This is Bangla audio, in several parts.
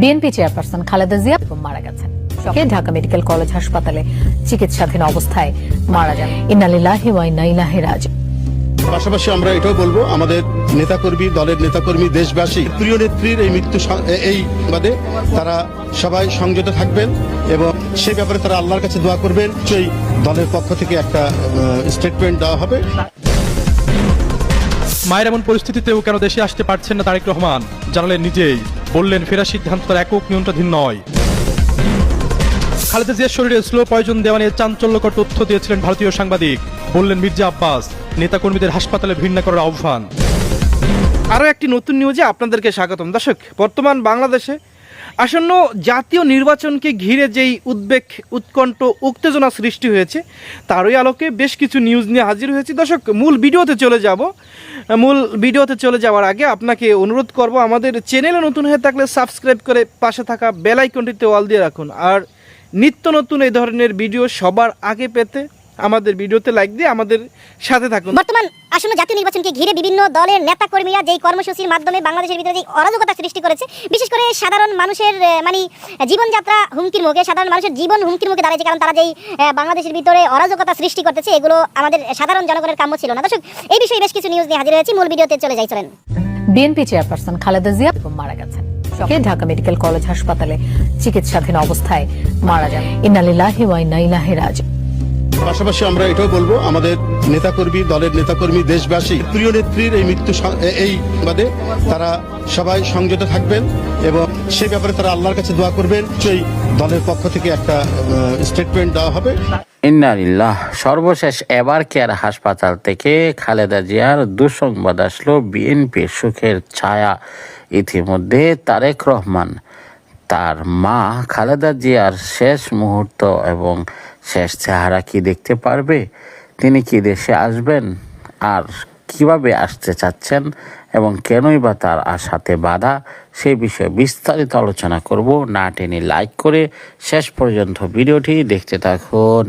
বিএনপি চেয়ারপারসন খালেদা জিয়া মারা গেছেন। ঢাকা মেডিকেল কলেজ হাসপাতালে চিকিৎসাধীন অবস্থায় মারা যান। ইন্নালিল্লাহি ওয়া ইন্না ইলাইহি রাজিউন। পাশাপাশি আমরা এটাও বলব আমাদের নেতাকর্মী দলের নেতাকর্মী দেশবাসী প্রিয় নেত্রীর এই মৃত্যু এই বাদে তারা সবাই সংযত থাকবেন এবং সেই ব্যাপারে তারা আল্লাহর কাছে দোয়া করবেন সেই দলের পক্ষ থেকে একটা স্টেটমেন্ট দেওয়া হবে। মায়ের এমন পরিস্থিতিতেও কেন দেশে আসতে পারছেন না তারেক রহমান? জানালেন নিজেই। বললেন, ফেরার সিদ্ধান্ত তার একক নিয়ন্ত্রণাধীন নয়। খালেদা জিয়ার শরীরে স্লো পয়জন দেওয়া নিয়ে চাঞ্চল্যকর তথ্য দিয়েছিলেন ভারতীয় সাংবাদিক। বললেন, মির্জা আব্বাস, নেতাকর্মীদের হাসপাতালে ভিন্ন করার আহ্বান। আরও একটি নতুন নিউজে আপনাদেরকে স্বাগতম। দর্শক, বর্তমান বাংলাদেশে আসন্ন জাতীয় নির্বাচনকে ঘিরে যেই উদ্বেগ, উৎকণ্ঠ, উত্তেজনা সৃষ্টি হয়েছে, তারই আলোকে বেশ কিছু নিউজ নিয়ে হাজির হয়েছি। দর্শক, মূল ভিডিওতে চলে যাব। মূল ভিডিওতে চলে যাওয়ার আগে আপনাকে অনুরোধ করব, আমাদের চ্যানেলে নতুন হয়ে থাকলে সাবস্ক্রাইব করে পাশে থাকা বেল আইকনটিতে অল দিয়ে রাখুন। আর নিত্য নতুন এই ধরনের ভিডিও সবার আগে পেতে আমাদের ভিডিওতে লাইক দিয়ে আমাদের সাথে থাকুন। বর্তমান আসন্ন জাতীয় নির্বাচনকে ঘিরে বিভিন্ন দলের নেতা কর্মীরা যেই কর্মসূচির মাধ্যমে বাংলাদেশের ভিতরে যে অরাজকতা সৃষ্টি করেছে বিশেষ করে সাধারণ মানুষের মানে জীবনযাত্রা হুমকির মুখে সাধারণ মানুষের জীবন হুমকির মুখে দাঁড়িয়েছে কারণ তারা যেই বাংলাদেশের ভিতরে অরাজকতা সৃষ্টি করতেছে এগুলো আমাদের সাধারণ জনগণের কাম্য ছিল না। দর্শক এই বিষয়ে বেশ কিছু নিউজ নিয়ে হাজির হয়েছি। মূল ভিডিওতে চলে যাই চলেন। বিএনপি চেয়ারপারসন খালেদা জিয়া মারা গেছেন। ঢাকা মেডিকেল কলেজ হাসপাতালে চিকিৎসাধীন অবস্থায় মারা যান। ইন্নালিল্লাহি ওয়া ইন্না ইলাইহি রাজিউন। পাশাপাশি আমরা এটাও বলব, আমাদের নেতাকর্মী, দলের নেতাকর্মী, দেশবাসী, প্রিয় নেত্রীর এই মৃত্যু এই বাদে তারা সবাই সংযত থাকবেন এবং সে ব্যাপারে তারা আল্লাহর কাছে দোয়া করবেন, সেই দলের পক্ষ থেকে একটা স্টেটমেন্ট দেওয়া হবে। ইন্নালিল্লাহ সর্বশেষ এবার কেয়ার হাসপাতাল থেকে খালেদা জিয়ার দুঃসংবাদ আসলো বিএনপির সুখের ছায়া। ইতিমধ্যে তারেক রহমান তার মা খালেদা জিয়ার শেষ মুহূর্ত এবং শেষ চেহারা কি দেখতে পারবে? তিনি কি দেশে আসবেন? আর কীভাবে আসতে চাচ্ছেন? এবং কেনই বা তার আশাতে বাধা? সে বিষয়ে বিস্তারিত আলোচনা করব। না টেনে লাইক করে শেষ পর্যন্ত ভিডিওটি দেখতে থাকুন।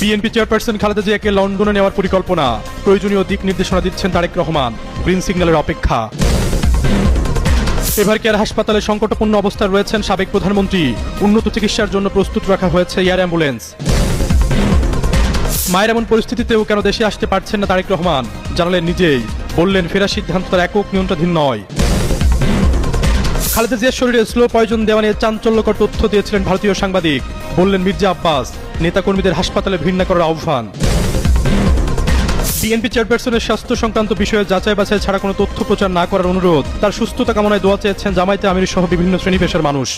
বিএনপি চেয়ারপারসন খালেদা জিয়াকে লন্ডনে নেওয়ার পরিকল্পনা। প্রয়োজনীয় দিক নির্দেশনা দিচ্ছেন তারেক রহমান। গ্রিন সিগন্যালের অপেক্ষা। এবার কেয়ার হাসপাতালে সংকটপূর্ণ অবস্থায় রয়েছেন সাবেক প্রধানমন্ত্রী। উন্নত চিকিৎসার জন্য প্রস্তুত রাখা হয়েছে এয়ার অ্যাম্বুলেন্স। মায়ের এমন পরিস্থিতিতেও কেন দেশে আসতে পারছেন না তারেক রহমান? জানালেন নিজেই। বললেন, ফেরার সিদ্ধান্ত তার একক নিয়ন্ত্রণাধীন নয়। খালেদা জিয়ার শরীরে স্লো পয়জন দেওয়া নিয়ে চাঞ্চল্যকর তথ্য দিয়েছিলেন ভারতীয় সাংবাদিক। বললেন মির্জা আব্বাস, নেতাকর্মীদের হাসপাতালে ভিড় না করার আহ্বান। বিএনপি চেয়ারপারসনের স্বাস্থ্য সংক্রান্ত বিষয়ে যাচাই বাছাই ছাড়া কোনো তথ্য প্রচার না করার অনুরোধ। তার সুস্থতা কামনায় দোয়া চেয়েছেন জামায়াতে আমির সহ বিভিন্ন শ্রেণি পেশার মানুষ।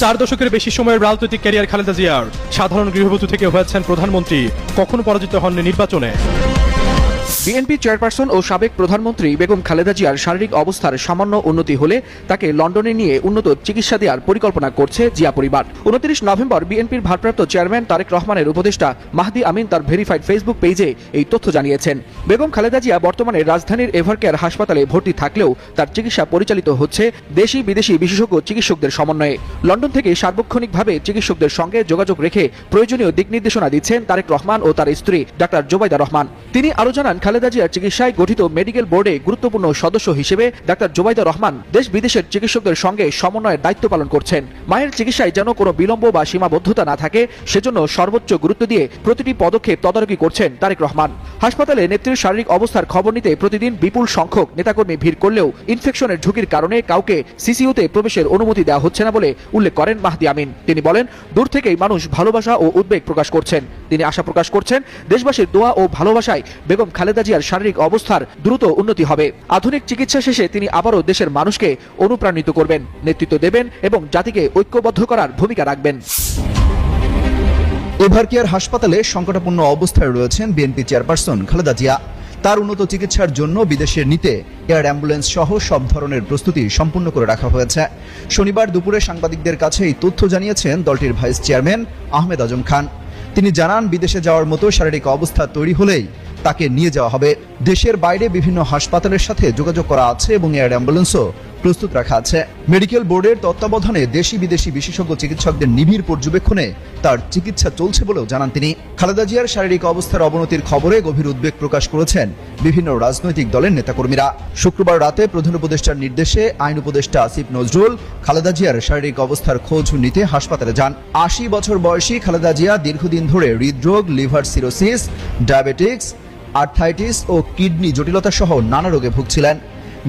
চার দশকের বেশি সময়ের রাজনৈতিক ক্যারিয়ার খালেদা জিয়ার। সাধারণ গৃহবধূ থেকে হয়েছেন প্রধানমন্ত্রী। কখনো পরাজিত হননি নির্বাচনে। বিএনপি চেয়ারপারসন ও সাবেক প্রধানমন্ত্রী বেগম খালেদা জিয়ার শারীরিক অবস্থার সামান্য উন্নতি হলে তাকে লন্ডনে নিয়ে উন্নত চিকিৎসা দেওয়ার পরিকল্পনা করছে জিয়া পরিবার। উনত্রিশ নভেম্বর বিএনপির ভারপ্রাপ্ত চেয়ারম্যান তারেক রহমানের উপদেষ্টা মাহদি আমিন তার ভেরিফাইড ফেসবুক পেজে এই তথ্য জানিয়েছেন। বেগম খালেদা জিয়া বর্তমানে রাজধানীর এভারকেয়ার হাসপাতালে ভর্তি থাকলেও তার চিকিৎসা পরিচালিত হচ্ছে দেশি বিদেশি বিশেষজ্ঞ চিকিৎসকদের সমন্বয়ে। লন্ডন থেকে সার্বক্ষণিকভাবে চিকিৎসকদের সঙ্গে যোগাযোগ রেখে প্রয়োজনীয় দিক নির্দেশনা দিচ্ছেন তারেক রহমান ও তার স্ত্রী ডাক্তার জোবাইদা রহমান। তিনি আরও জানান খালেদা জিয়ার চিকিৎসায় গঠিত মেডিকেল বোর্ডে গুরুত্বপূর্ণ সদস্য হিসেবে ডাক্তার জোবাইদা রহমান দেশ বিদেশের চিকিৎসকদের সঙ্গে সমন্বয়ের দায়িত্ব পালন করছেন। মায়ের চিকিৎসায় যেন কোনো বিলম্ব বা সীমাবদ্ধতা না থাকে, সেজন্য সর্বোচ্চ গুরুত্ব দিয়ে প্রতিটি পদক্ষেপ তদারকি করছেন তারেক রহমান। হাসপাতালে নেত্রীর শারীরিক অবস্থার খবর নিতে প্রতিদিন বিপুল সংখ্যক নেতাকর্মী ভিড় করলেও ইনফেকশনের ঝুঁকির কারণে কাউকে সিসিইউতে প্রবেশের অনুমতি দেওয়া হচ্ছে না বলে উল্লেখ করেন মাহদি আমিন। তিনি বলেন, দূর থেকেই মানুষ ভালোবাসা ও উদ্বেগ প্রকাশ করছেন। তিনি আশা প্রকাশ করছেন, দেশবাসীর দোয়া ও ভালোবাসায় বেগম খালেদা জিয়ার শারীরিক অবস্থার দ্রুত উন্নতি হবে। আধুনিক চিকিৎসা শেষে তিনি আবারও দেশের মানুষকে অনুপ্রাণিত করবেন, নেতৃত্ব দেবেন এবং জাতিকে ঐক্যবদ্ধ করার ভূমিকা রাখবেন। এভারকেয়ার হাসপাতালে সংকটাপন্ন অবস্থায় রয়েছেন বিএনপি চেয়ারপারসন খালেদা জিয়া। তার উন্নত চিকিৎসার জন্য বিদেশে নিতে এয়ার অ্যাম্বুলেন্স সহ সব ধরনের প্রস্তুতি সম্পূর্ণ করে রাখা হয়েছে। শনিবার দুপুরে সাংবাদিকদের কাছে এই তথ্য জানিয়েছেন দলটির ভাইস চেয়ারম্যান আহমেদ আজম খান। তিনি জানান, বিদেশে যাওয়ার মতো শারীরিক অবস্থা তৈরি হলেই তাকে নিয়ে যাওয়া হবে। দেশের বাইরে বিভিন্ন হাসপাতালের সাথে যোগাযোগ করা আছে এবং এয়ার অ্যাম্বুলেন্সও প্রস্তুত রাখা আছে। মেডিকেল বোর্ডের তত্ত্বাবধানে দেশি বিদেশি বিশেষজ্ঞ চিকিৎসকদের নিবিড় পর্যবেক্ষণে তার চিকিৎসা চলছে বলেও জানান তিনি। খালেদা জিয়ার শারীরিক অবস্থার অবনতির খবরে গভীর উদ্বেগ প্রকাশ করেছেন বিভিন্ন রাজনৈতিক দলের নেতাকর্মীরা। শুক্রবার রাতে প্রধান উপদেষ্টার নির্দেশে আইন উপদেষ্টা আসিফ নজরুল খালেদা জিয়ার শারীরিক অবস্থার খোঁজ নিতে হাসপাতালে যান। আশি বছর বয়সী খালেদা জিয়া দীর্ঘদিন ধরে হৃদরোগ, লিভার সিরোসিস, ডায়াবেটিক্স আর্থাইটিস ও কিডনি জটিলতা সহ নানা রোগে ভুগছিলেন।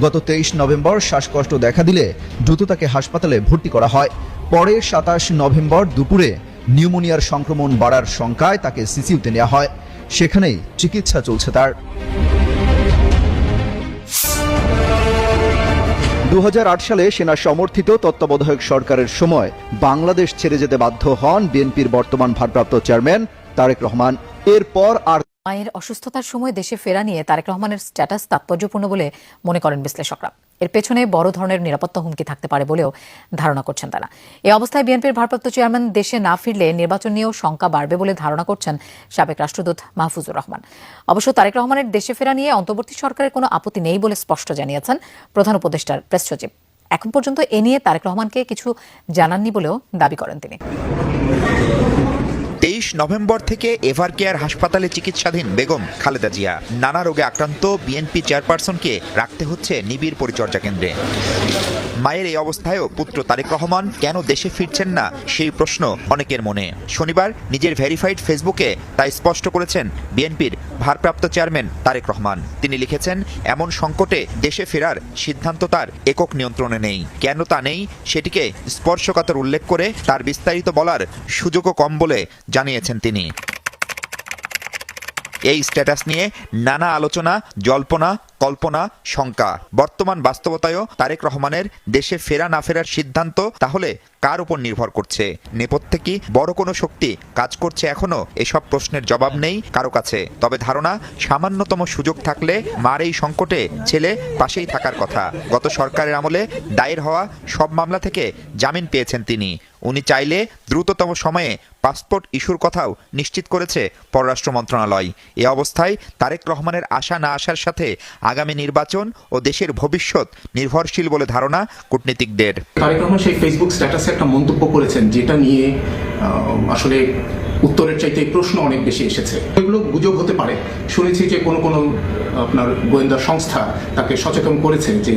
গত তেইশ নভেম্বর শ্বাসকষ্ট দেখা দিলে দ্রুত তাকে হাসপাতালে ভর্তি করা হয়। পরে সাতাশ নভেম্বর দুপুরে নিউমোনিয়ার সংক্রমণ বাড়ার শঙ্কায় তাকে সিসিউতে নেওয়া হয়। সেখানেই চিকিৎসা চলছে তার। দুহাজার আট সালে সেনা সমর্থিত তত্ত্বাবধায়ক সরকারের সময় বাংলাদেশ ছেড়ে যেতে বাধ্য হন বিএনপির বর্তমান ভারপ্রাপ্ত চেয়ারম্যান তারেক রহমান। এরপর আর মায়ের অসুস্থতার সময় দেশে ফেরা নিয়ে তারেক রহমানের স্ট্যাটাস তাৎপর্যপূর্ণ বলে মনে করেন বিশ্লেষকরা। এর পেছনে বড় ধরনের নিরাপত্তা হুমকি থাকতে পারে বলেও ধারণা করছেন তারা। এই অবস্থায় বিএনপির ভারপ্রাপ্ত চেয়ারম্যান দেশে না ফিরলে নির্বাচন নিয়েও শঙ্কা বাড়বে বলে ধারণা করছেন সাবেক রাষ্ট্রদূত মাহফুজুর রহমান। অবশ্য তারেক রহমানের দেশে ফেরা নিয়ে অন্তর্বর্তী সরকারের কোনো আপত্তি নেই বলে স্পষ্ট জানিয়েছেন প্রধান উপদেষ্টার প্রেস সচিব। এখন পর্যন্ত এ নিয়ে তারেক রহমানকে কিছু জানাননি বলেও দাবি করেন তিনি। তেইশ নভেম্বর থেকে এভার কেয়ার হাসপাতালে চিকিৎসাধীন বেগম খালেদা জিয়া। নানা রোগে আক্রান্ত বিএনপি চেয়ারপারসনকে রাখতে হচ্ছে নিবিড় পরিচর্যা কেন্দ্রে। মায়ের এই অবস্থায়ও পুত্র তারেক রহমান কেন দেশে ফিরছেন না, সেই প্রশ্ন অনেকের মনে। শনিবার নিজের ভেরিফাইড ফেসবুকে তাই স্পষ্ট করেছেন বিএনপির ভারপ্রাপ্ত চেয়ারম্যান তারেক রহমান। তিনি লিখেছেন, এমন সংকটে দেশে ফেরার সিদ্ধান্ত তার একক নিয়ন্ত্রণে নেই। কেন তা নেই সেটিকে স্পর্শকাতর উল্লেখ করে তার বিস্তারিত বলার সুযোগও কম বলে জানিয়েছেন তিনি। এই স্ট্যাটাস নিয়ে নানা আলোচনা, জল্পনা কল্পনা শঙ্কা। বর্তমান বাস্তবতায়ও তারেক রহমানের দেশে ফেরা না ফেরার সিদ্ধান্ত তাহলে কার উপর নির্ভর করছে? নেপথ্যে কি বড় কোনো শক্তি কাজ করছে এখনও? এসব প্রশ্নের জবাব নেই কারও কাছে। তবে ধারণা, সামান্যতম সুযোগ থাকলে মার এই সংকটে ছেলে পাশেই থাকার কথা। গত সরকারের আমলে দায়ের হওয়া সব মামলা থেকে জামিন পেয়েছেন তিনি। উনি চাইলে দ্রুততম সময়ে পাসপোর্ট ইস্যুর কথাও নিশ্চিত করেছে পররাষ্ট্র মন্ত্রণালয়। এ অবস্থায় তারেক রহমানের আশা না আসার সাথে আগামী নির্বাচন ও দেশের ভবিষ্যৎ নির্ভরশীল বলে ধারণা কূটনীতিকদের। তারেক রহমান সেই ফেসবুক স্ট্যাটাসে একটা মন্তব্য করেছেন যেটা নিয়ে আসলে উত্তরের চাইতে প্রশ্ন অনেক বেশি এসেছে। এগুলো গুজব হতে পারে। শুনেছি যে কোনো কোনো, আপনার গোয়েন্দা সংস্থা তাকে সচেতন করেছে যে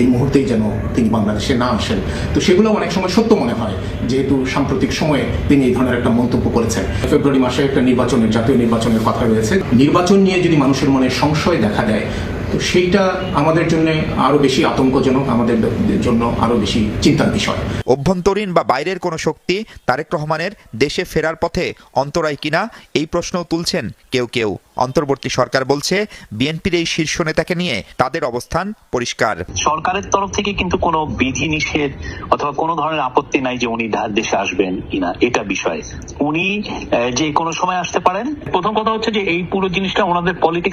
এই মুহূর্তেই যেন তিনি বাংলাদেশে না আসেন। তো সেগুলো অনেক সময় সত্য মনে হয়, যেহেতু সাম্প্রতিক সময়ে তিনি এই ধরনের একটা মন্তব্য করেছেন। ফেব্রুয়ারি মাসে একটা নির্বাচনের, জাতীয় নির্বাচনের কথা রয়েছে। নির্বাচন নিয়ে যদি মানুষের মনে সংশয় দেখা দেয় তো সেইটা আমাদের জন্য আরও বেশি আতঙ্কজনক আমাদের জন্য আরও বেশি চিন্তার বিষয়। অভ্যন্তরীণ বা বাইরের কোনো শক্তি তারেক রহমানের দেশে ফেরার পথে অন্তরায় কিনা এই প্রশ্নও তুলছেন কেউ কেউ। অন্তর্বর্তী সরকার বলছে বিএনপির এই শীর্ষ নেতাকে নিয়ে তাদের অবস্থান পরিষ্কার। সরকারের তরফ থেকে কিন্তু কোনো বিধি নিষেধ অথবা কোনো ধরনের আপত্তি নাই যে উনি দেশে আসবেন কিনা এটা বিষয়। উনি যে কোনো সময় আসতে পারেন। প্রথম কথা হচ্ছে যে এই পুরো জিনিসটা ওনাদের পলিটিক্যাল